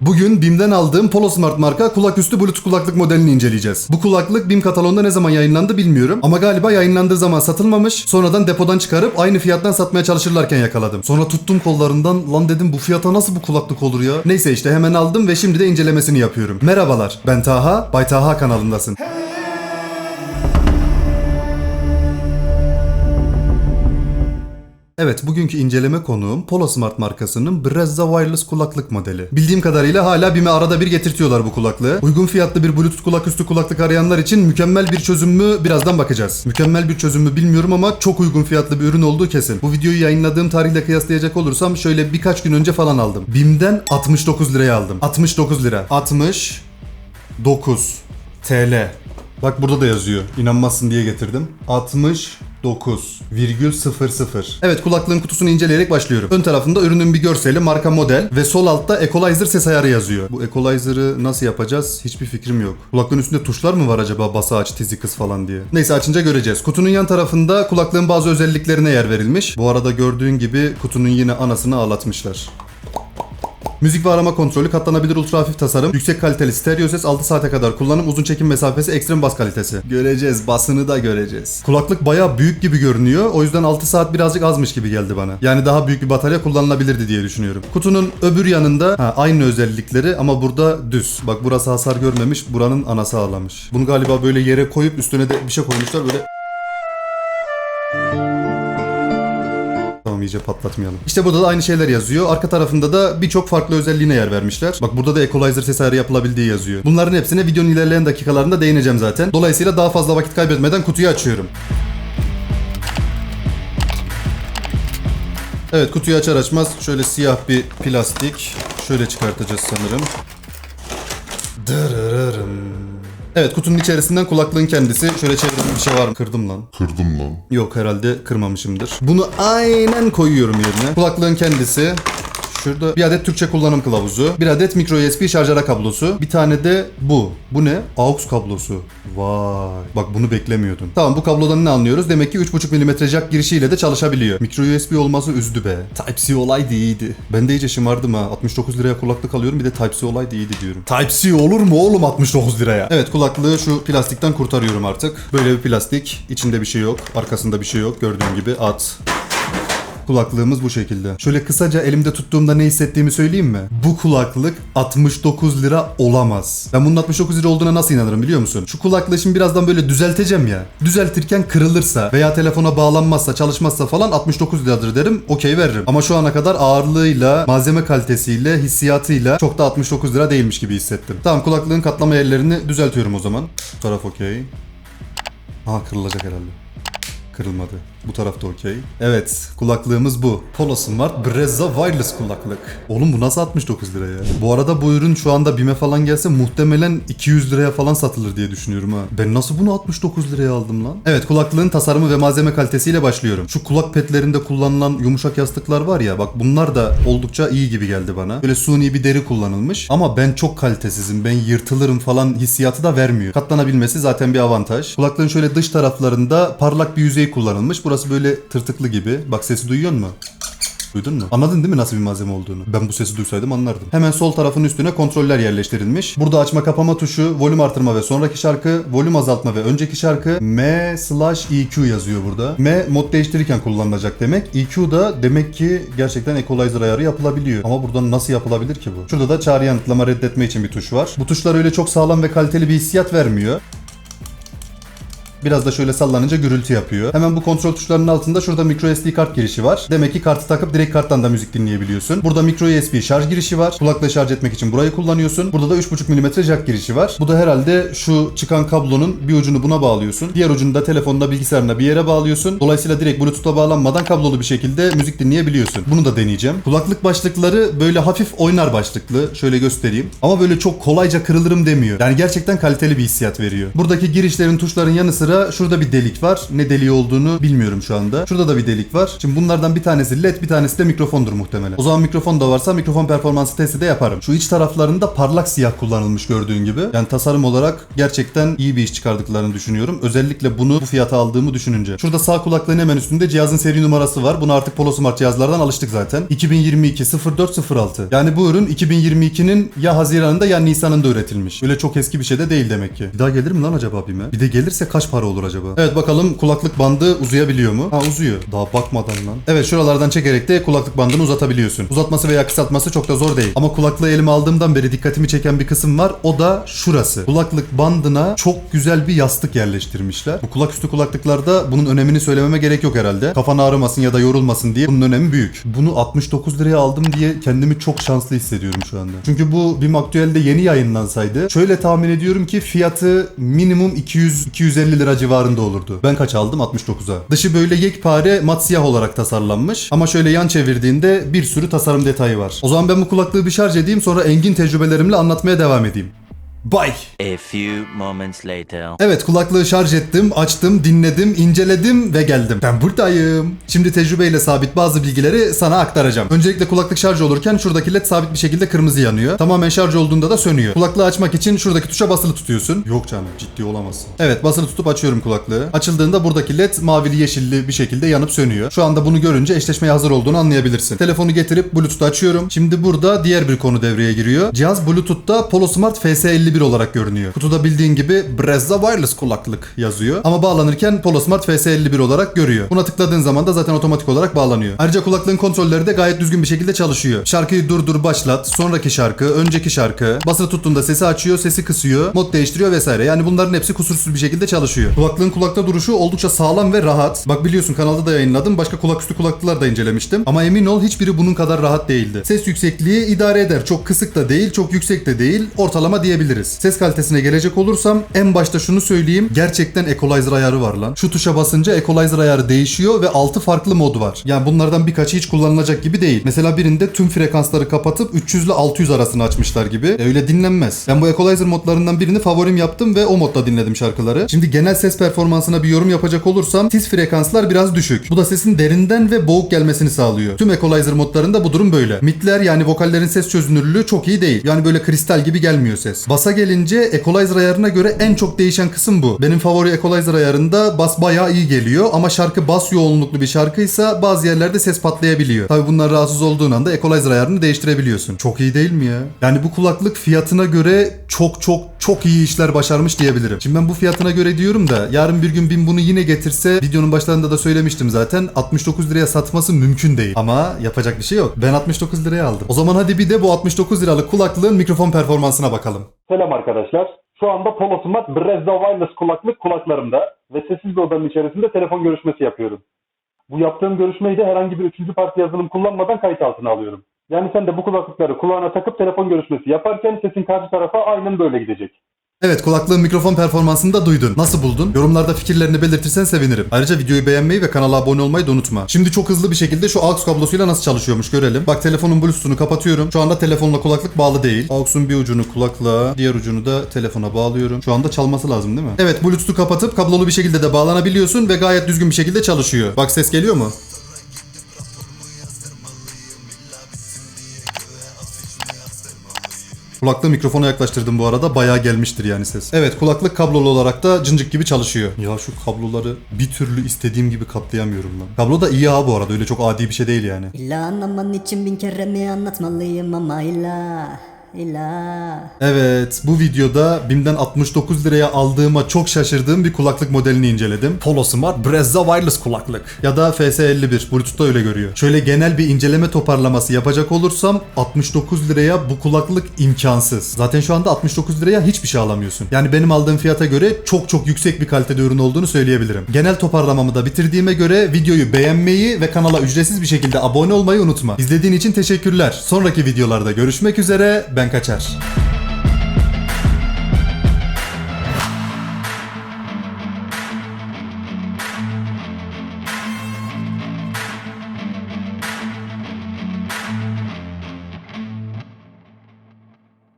Bugün BİM'den aldığım Polo Smart marka kulak üstü Bluetooth kulaklık modelini inceleyeceğiz. Bu kulaklık BİM kataloğunda ne zaman yayınlandı bilmiyorum ama galiba yayınlandığı zaman satılmamış. Sonradan depodan çıkarıp aynı fiyattan satmaya çalışırlarken yakaladım. Sonra tuttum kollarından lan dedim bu fiyata nasıl bu kulaklık olur ya? Neyse işte hemen aldım ve şimdi de incelemesini yapıyorum. Merhabalar ben Taha, Bay Taha kanalındasın. Evet, bugünkü inceleme konuğum Polo Smart markasının Brezza Wireless kulaklık modeli. Bildiğim kadarıyla hala BİM'e arada bir getirtiyorlar bu kulaklığı. Uygun fiyatlı bir Bluetooth kulaküstü kulaklık arayanlar için mükemmel bir çözüm mü birazdan bakacağız. Mükemmel bir çözüm mü bilmiyorum ama çok uygun fiyatlı bir ürün olduğu kesin. Bu videoyu yayınladığım tarihle kıyaslayacak olursam şöyle birkaç gün önce falan aldım. BİM'den 69 liraya aldım. 69 lira. 69 TL. Bak burada da yazıyor. İnanmazsın diye getirdim. 69,00. Evet kulaklığın kutusunu inceleyerek başlıyorum. Ön tarafında ürünün bir görseli, marka model ve sol altta equalizer ses ayarı yazıyor. Bu equalizer'ı nasıl yapacağız hiçbir fikrim yok. Kulaklığın üstünde tuşlar mı var acaba basa aç, tizi kız falan diye. Neyse açınca göreceğiz. Kutunun yan tarafında kulaklığın bazı özelliklerine yer verilmiş. Bu arada gördüğün gibi kutunun yine anasını ağlatmışlar. Müzik ve arama kontrolü, katlanabilir ultra hafif tasarım, yüksek kaliteli stereo ses, 6 saate kadar kullanım, uzun çekim mesafesi, ekstrem bas kalitesi. Göreceğiz, basını da göreceğiz. Kulaklık bayağı büyük gibi görünüyor. O yüzden 6 saat birazcık azmış gibi geldi bana. Yani daha büyük bir batarya kullanılabilirdi diye düşünüyorum. Kutunun öbür yanında ha, aynı özellikleri ama burada düz. Bak burası hasar görmemiş, buranın anası ağlamış. Bunu galiba böyle yere koyup üstüne de bir şey koymuşlar böyle Tamam iyice patlatmayalım. İşte burada da aynı şeyler yazıyor. Arka tarafında da birçok farklı özelliğine yer vermişler. Bak burada da equalizer ses ayarı yapılabildiği yazıyor. Bunların hepsine videonun ilerleyen dakikalarında değineceğim zaten. Dolayısıyla daha fazla vakit kaybetmeden kutuyu açıyorum. Evet kutuyu açar açmaz şöyle siyah bir plastik. Şöyle çıkartacağız sanırım. Dırırırım. Evet kutunun içerisinden kulaklığın kendisi. Şöyle çevirdim bir şey var mı? Kırdım lan. Kırdım lan. Yok herhalde kırmamışımdır. Bunu aynen koyuyorum yerine. Kulaklığın kendisi. Şurada bir adet Türkçe kullanım kılavuzu, bir adet micro USB şarjara kablosu, bir tane de bu. Bu ne? AUX kablosu. Vay. Bak bunu beklemiyordum. Tamam bu kablodan ne anlıyoruz? Demek ki 3.5 mm jack girişiyle de çalışabiliyor. Micro USB olması üzdü be. Type-C olaydı iyiydi. Ben de iyice şımardım ha. 69 liraya kulaklık alıyorum bir de Type-C olaydı iyiydi diyorum. Type-C olur mu oğlum 69 liraya? Evet kulaklığı şu plastikten kurtarıyorum artık. Böyle bir plastik. İçinde bir şey yok. Arkasında bir şey yok. Gördüğün gibi at. Kulaklığımız bu şekilde. Şöyle kısaca elimde tuttuğumda ne hissettiğimi söyleyeyim mi? Bu kulaklık 69 lira olamaz. Ben bunun 69 lira olduğuna nasıl inanırım biliyor musun? Şu kulaklığı şimdi birazdan böyle düzelteceğim ya. Düzeltirken kırılırsa veya telefona bağlanmazsa çalışmazsa falan 69 liradır derim okey veririm. Ama şu ana kadar ağırlığıyla, malzeme kalitesiyle, hissiyatıyla çok da 69 lira değilmiş gibi hissettim. Tamam kulaklığın katlama yerlerini düzeltiyorum o zaman. Bu taraf okey. Aha kırılacak herhalde. Kırılmadı. Bu tarafta okey. Evet kulaklığımız bu. Polo Smart Brezza Wireless kulaklık. Oğlum bu nasıl 69 lira ya? Bu arada bu ürün şu anda BİM'e falan gelse muhtemelen 200 liraya falan satılır diye düşünüyorum ha. Ben nasıl bunu 69 liraya aldım lan? Evet kulaklığın tasarımı ve malzeme kalitesiyle başlıyorum. Şu kulak petlerinde kullanılan yumuşak yastıklar var ya bak bunlar da oldukça iyi gibi geldi bana. Böyle suni bir deri kullanılmış. Ama ben çok kalitesizim. Ben yırtılırım falan hissiyatı da vermiyor. Katlanabilmesi zaten bir avantaj. Kulaklığın şöyle dış taraflarında parlak bir yüzey kullanılmış. Burası böyle tırtıklı gibi. Bak sesi duyuyor mu? Duydun mu? Anladın değil mi nasıl bir malzeme olduğunu? Ben bu sesi duysaydım anlardım. Hemen sol tarafın üstüne kontroller yerleştirilmiş. Burada açma kapama tuşu, volüm artırma ve sonraki şarkı, volüm azaltma ve önceki şarkı, M slash EQ yazıyor burada. M mod değiştirirken kullanılacak demek. EQ da demek ki gerçekten equalizer ayarı yapılabiliyor. Ama buradan nasıl yapılabilir ki bu? Şurada da çağrı yanıtlama reddetme için bir tuş var. Bu tuşlar öyle çok sağlam ve kaliteli bir hissiyat vermiyor. Biraz da şöyle sallanınca gürültü yapıyor. Hemen bu kontrol tuşlarının altında şurada micro SD kart girişi var. Demek ki kartı takıp direkt karttan da müzik dinleyebiliyorsun. Burada micro USB şarj girişi var. Kulakla şarj etmek için burayı kullanıyorsun. Burada da 3.5 mm jack girişi var. Bu da herhalde şu çıkan kablonun bir ucunu buna bağlıyorsun. Diğer ucunu da telefonda bilgisayarına bir yere bağlıyorsun. Dolayısıyla direkt Bluetooth'a bağlanmadan kablolu bir şekilde müzik dinleyebiliyorsun. Bunu da deneyeceğim. Kulaklık başlıkları böyle hafif oynar başlıklı. Şöyle göstereyim. Ama böyle çok kolayca kırılırım demiyor. Yani gerçekten kaliteli bir hissiyat veriyor. Buradaki girişlerin tuşların yanı sıra Ayrıca şurada bir delik var. Ne deliği olduğunu bilmiyorum şu anda. Şurada da bir delik var. Şimdi bunlardan bir tanesi led bir tanesi de mikrofondur muhtemelen. O zaman mikrofon da varsa mikrofon performansı testi de yaparım. Şu iç taraflarında parlak siyah kullanılmış gördüğün gibi. Yani tasarım olarak gerçekten iyi bir iş çıkardıklarını düşünüyorum. Özellikle bunu bu fiyata aldığımı düşününce. Şurada sağ kulaklığın hemen üstünde cihazın seri numarası var. Bunu artık Polo Smart cihazlardan alıştık zaten. 2022 0406. Yani bu ürün 2022'nin ya Haziran'ında ya Nisan'ında üretilmiş. Öyle çok eski bir şey de değil demek ki. Bir daha gelir mi lan acaba BİM'e? Bir de gelirse kaç para olur acaba? Evet bakalım kulaklık bandı uzayabiliyor mu? Ha uzuyor. Daha bakmadan lan. Evet şuralardan çekerek de kulaklık bandını uzatabiliyorsun. Uzatması veya kısaltması çok da zor değil. Ama kulaklığı elime aldığımdan beri dikkatimi çeken bir kısım var. O da şurası. Kulaklık bandına çok güzel bir yastık yerleştirmişler. Bu kulaküstü kulaklıklarda bunun önemini söylememe gerek yok herhalde. Kafan ağrımasın ya da yorulmasın diye bunun önemi büyük. Bunu 69 liraya aldım diye kendimi çok şanslı hissediyorum şu anda. Çünkü bu BİM Aktüel'de yeni yayınlansaydı şöyle tahmin ediyorum ki fiyatı minimum 200-250 lira civarında olurdu. Ben kaç aldım? 69'a. Dışı böyle yekpare mat siyah olarak tasarlanmış. Ama şöyle yan çevirdiğinde bir sürü tasarım detayı var. O zaman ben bu kulaklığı bir şarj edeyim sonra engin tecrübelerimle anlatmaya devam edeyim. Bye. A few moments later. Evet kulaklığı şarj ettim, açtım, dinledim, inceledim ve geldim. Ben buradayım. Şimdi tecrübeyle sabit bazı bilgileri sana aktaracağım. Öncelikle kulaklık şarj olurken şuradaki led sabit bir şekilde kırmızı yanıyor. Tamamen şarj olduğunda da sönüyor. Kulaklığı açmak için şuradaki tuşa basılı tutuyorsun. Yok canım ciddi olamazsın. Evet basılı tutup açıyorum kulaklığı. Açıldığında buradaki led mavili yeşilli bir şekilde yanıp sönüyor. Şu anda bunu görünce eşleşmeye hazır olduğunu anlayabilirsin. Telefonu getirip Bluetooth açıyorum. Şimdi burada diğer bir konu devreye giriyor. Cihaz Bluetooth'ta Polo Smart FS51 olarak görünüyor. Kutuda bildiğin gibi Brezza Wireless kulaklık yazıyor. Ama bağlanırken Polo Smart FS51 olarak görüyor. Buna tıkladığın zaman da zaten otomatik olarak bağlanıyor. Ayrıca kulaklığın kontrolleri de gayet düzgün bir şekilde çalışıyor. Şarkıyı durdur başlat, sonraki şarkı, önceki şarkı, basılı tuttuğunda sesi açıyor, sesi kısıyor, mod değiştiriyor vesaire. Yani bunların hepsi kusursuz bir şekilde çalışıyor. Kulaklığın kulakta duruşu oldukça sağlam ve rahat. Bak biliyorsun kanalda da yayınladım. Başka kulaküstü kulaklıklar da incelemiştim. Ama emin ol hiçbiri bunun kadar rahat değildi. Ses yüksekliği idare eder. Çok kısık da değil, çok yüksek de değil. Ortalama diyebiliriz. Ses kalitesine gelecek olursam en başta şunu söyleyeyim. Gerçekten equalizer ayarı var lan. Şu tuşa basınca equalizer ayarı değişiyor ve 6 farklı mod var. Yani bunlardan birkaçı hiç kullanılacak gibi değil. Mesela birinde tüm frekansları kapatıp 300 ile 600 arasını açmışlar gibi. E, öyle dinlenmez. Ben bu equalizer modlarından birini favorim yaptım ve o modda dinledim şarkıları. Şimdi genel ses performansına bir yorum yapacak olursam tiz frekanslar biraz düşük. Bu da sesin derinden ve boğuk gelmesini sağlıyor. Tüm equalizer modlarında bu durum böyle. Midler yani vokallerin ses çözünürlüğü çok iyi değil. Yani böyle kristal gibi gelmiyor ses. Basa gelince equalizer ayarına göre en çok değişen kısım bu. Benim favori equalizer ayarında bas bayağı iyi geliyor ama şarkı bas yoğunluklu bir şarkıysa bazı yerlerde ses patlayabiliyor. Tabi bunlar rahatsız olduğun anda equalizer ayarını değiştirebiliyorsun. Çok iyi değil mi ya? Yani bu kulaklık fiyatına göre çok çok çok iyi işler başarmış diyebilirim. Şimdi ben bu fiyatına göre diyorum da yarın bir gün bin bunu yine getirse videonun başlarında da söylemiştim zaten 69 liraya satması mümkün değil. Ama yapacak bir şey yok. Ben 69 liraya aldım. O zaman hadi bir de bu 69 liralık kulaklığın mikrofon performansına bakalım. Selam arkadaşlar. Şu anda Polo Smart Wireless kulaklık kulaklarımda ve sessiz bir odanın içerisinde telefon görüşmesi yapıyorum. Bu yaptığım görüşmeyi de herhangi bir üçüncü parti yazılım kullanmadan kayıt altına alıyorum. Yani sen de bu kulaklıkları kulağına takıp telefon görüşmesi yaparken sesin karşı tarafa aynen böyle gidecek. Evet kulaklığın mikrofon performansını da duydun. Nasıl buldun? Yorumlarda fikirlerini belirtirsen sevinirim. Ayrıca videoyu beğenmeyi ve kanala abone olmayı da unutma. Şimdi çok hızlı bir şekilde şu AUX kablosuyla nasıl çalışıyormuş görelim. Bak telefonun bluetooth'unu kapatıyorum. Şu anda telefonla kulaklık bağlı değil. AUX'un bir ucunu kulaklığa, diğer ucunu da telefona bağlıyorum. Şu anda çalması lazım değil mi? Evet bluetooth'u kapatıp kablolu bir şekilde de bağlanabiliyorsun ve gayet düzgün bir şekilde çalışıyor. Bak ses geliyor mu? Kulaklığı mikrofona yaklaştırdım bu arada. Bayağı gelmiştir yani ses. Evet kulaklık kablolu olarak da cıncık gibi çalışıyor. Ya şu kabloları bir türlü istediğim gibi katlayamıyorum lan. Kablo da iyi ha bu arada. Öyle çok adi bir şey değil yani. İlla anlaman için bin kere mi anlatmalıyım ama illa illa Evet bu videoda BİM'den 69 liraya aldığıma çok şaşırdığım bir kulaklık modelini inceledim. Polo Smart Brezza Wireless kulaklık. Ya da FS51 Bluetooth'ta öyle görüyor. Şöyle genel bir inceleme toparlaması yapacak olursam 69 liraya bu kulaklık imkansız. Zaten şu anda 69 liraya hiçbir şey alamıyorsun. Yani benim aldığım fiyata göre çok çok yüksek bir kalitede ürün olduğunu söyleyebilirim. Genel toparlamamı da bitirdiğime göre videoyu beğenmeyi ve kanala ücretsiz bir şekilde abone olmayı unutma. İzlediğin için teşekkürler. Sonraki videolarda görüşmek üzere. Ben kaçar.